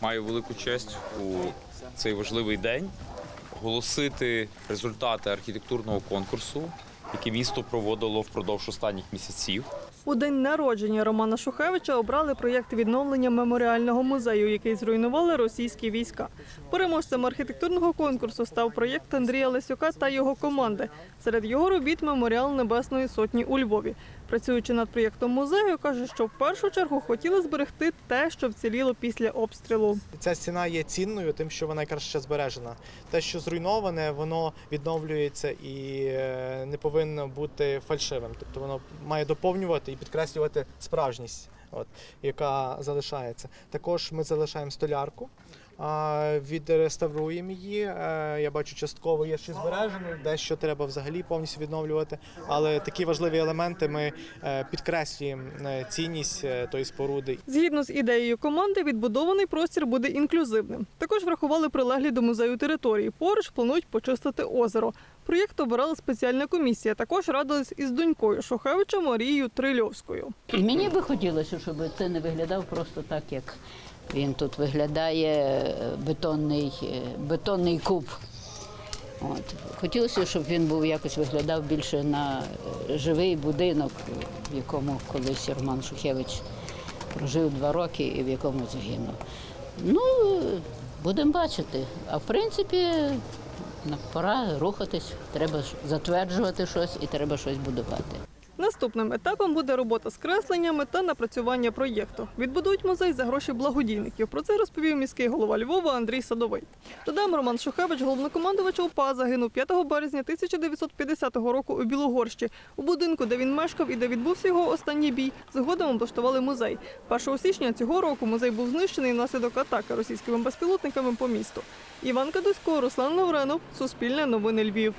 Маю велику честь у цей важливий день оголосити результати архітектурного конкурсу, який місто проводило впродовж останніх місяців. У день народження Романа Шухевича обрали проєкт відновлення меморіального музею, який зруйнували російські війська. Переможцем архітектурного конкурсу став проєкт Андрія Лесюка та його команди. Серед його робіт меморіал Небесної Сотні у Львові. Працюючи над проєктом музею, каже, що в першу чергу хотіли зберегти те, що вціліло після обстрілу. Ця стіна є цінною, тим, що вона якраз ще збережена. Те, що зруйноване, воно відновлюється і е, не повинно бути фальшивим. Тобто воно має доповнювати підкреслювати справжність, от, яка залишається. Також ми залишаємо столярку. А, Відреставруємо її. Е, Я бачу, частково є ще збережено, дещо треба взагалі повністю відновлювати. Але такі важливі елементи ми е, підкреслюємо е, цінність тої споруди Згідно з ідеєю команди, відбудований простір буде інклюзивним. Також врахували прилеглі до музею території. Поруч планують почистити озеро. Проєкт обирала спеціальна комісія. Також радились із донькою Шухевича Марією Трильовською. Мені би хотілося, щоб це не виглядав просто так, як він тут виглядає е, бетонний, е, бетонний куб. От. Хотілося, щоб він був якось виглядав більше на е, живий будинок, в якому колись Роман Шухевич прожив два роки і в якому загинув. Ну, будемо бачити. А в принципі, пора рухатись, треба затверджувати щось і треба щось будувати. Наступним етапом буде робота з кресленнями та напрацювання проєкту. Відбудують музей за гроші благодійників. Про це розповів міський голова Львова Андрій Садовий. Додамо, Роман Шухевич, головнокомандувач ОПА, загинув 5 березня 1950 року у Білогорщі. У будинку, де він мешкав і де відбувся його останній бій, згодом облаштували музей. 1 січня цього року музей був знищений внаслідок атаки російськими безпілотниками по місту. Іван Кадусько, Руслан Лавренов, Суспільне новини Львів.